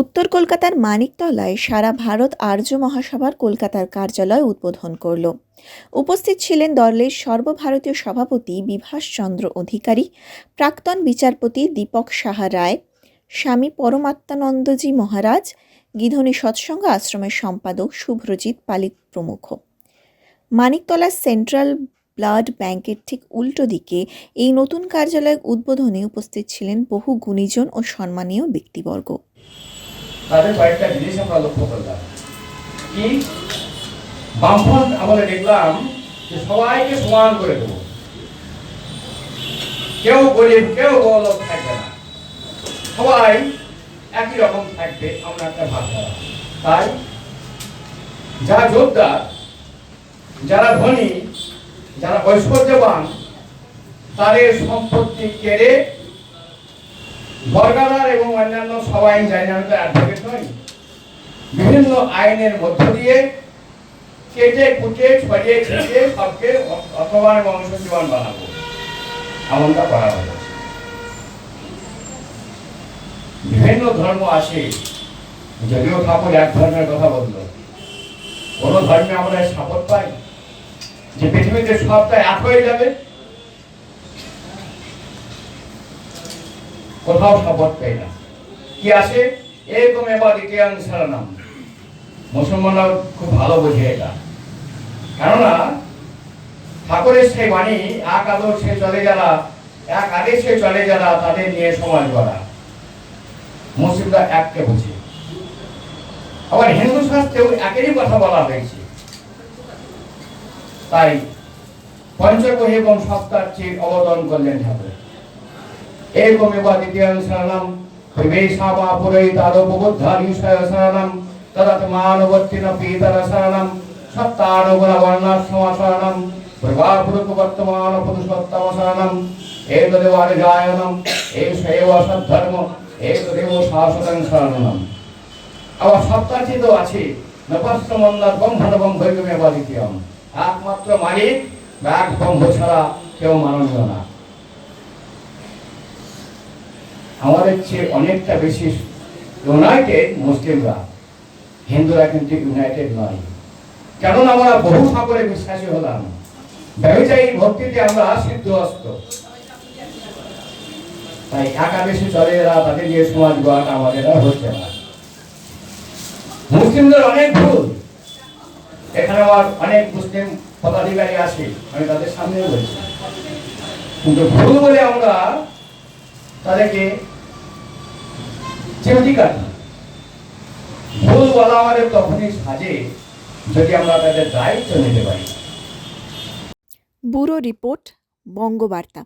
উত্তর কলকাতার মানিকতলায় সারা ভারত আর্য মহাসভার কলকাতার কার্যালয় উদ্বোধন করল। উপস্থিত ছিলেন দলের সর্বভারতীয় সভাপতি বিভাসচন্দ্র অধিকারী, প্রাক্তন বিচারপতি দীপক সাহা রায়, স্বামী পরমাত্মানন্দজি মহারাজ, গিধনী সৎসঙ্গ আশ্রমের সম্পাদক শুভ্রজিৎ পালিত প্রমুখ। মানিকতলা সেন্ট্রাল ব্লাড ব্যাংকের ঠিক উল্টো দিকে এই নতুন কার্যালয়ের উদ্বোধনে উপস্থিত ছিলেন বহু গুণীজন ও সম্মানীয় ব্যক্তিবর্গ। তাদের কয়েকটা জিনিস আমরা লক্ষ্য করলাম। কি? বামফ্রন্ট আমরা দেখলাম যে সবাইকে সমান করে দেবো। কেউ গরিব, কেউ বড়লোক থাকবে না। সবাই একই রকম থাকবে, আমরা একটা ভাবধারা তাই যারা যোদ্ধা যারা ধনী, যারা ঐশ্বর্যবান, তাদের সম্পত্তি কেড়ে বর্গাদার এবং অন্যান্য সব আইন জানি আমি তো অ্যাডভোকেট নই বিভিন্ন আইনের মধ্য দিয়ে কেটে কুটে ছড়িয়ে ছিটিয়ে সবকে অথবান এবং অংশজীবন বানাবো। এমনটা করা হলো বিভিন্ন ধর্ম আছে। যদিও ঠাকুর এক ধর্মের কথা বলল। কোন ধর্মে আমরা সাপোর্ট পাই যে পৃথিবীতে সবটা এক হয়ে যাবে। কোথাও সাপোর্ট পাই না। কি আছে? এরকম এবার ইতিহাস সারানাম মুসলমানরা খুব ভালো বোঝে এটা। কেননা, ঠাকুরের সেই বাণী, এক আদর্শে চলে যারা, এক আদেশে চলে যারা, তাদের নিয়ে সমাজ গড়া। মুসলিমরা এককে বুঝে। আবার হিন্দু শাস্ত্রেও একেরই কথা বলা হয়েছে। তাই পঞ্চকোহ এবং সপ্তাহ অবদান করলেন ঠাকুর। তদাত্মানুবর্তিন পীতর শরণম সত্তানুগুণ বর্ণাশ্রম শরণম প্রভাপুরুক বর্তমান পুরুষোত্তম শরণম এতদেব আর্যায়নম এষেব সদ্ধর্ম এতদেব শাশ্বতং শরণম আবার সপ্তাচিত আছে নপস্যমন্দার ব্রহ্মণবম ভৈগমেব দ্বিতীয়ম একমাত্র মালিক বা এক ব্রহ্ম ছাড়া কেউ মাননীয় না আমাদের চেয়ে অনেকটা বেশি ইউনাইটেড মুসলিমরা। হিন্দুরা কিন্তু ইউনাইটেড নয়। কেননা আমরা বহু ঠাকুরে বিশ্বাসী হলাম। ব্যবসায়ী ভক্তিতে আমরা সিদ্ধহস্ত তাই একাদশী চলে এরা, তাদের নিয়ে সমাজ গড়াটা আমাদের আর হচ্ছে না। মুসলিমদের অনেক ভুল। এখানে আমার অনেক মুসলিম পদাধিকারী আছে, আমি তাদের সামনে বলছি। কিন্তু ভুল বলে আমরা তাদেরকে কাটি ভুল বলা আমাদের তখনই সাজে, যদি আমরা তাদের দায়িত্ব নিতে পারি। Bureau report, Bangabarta.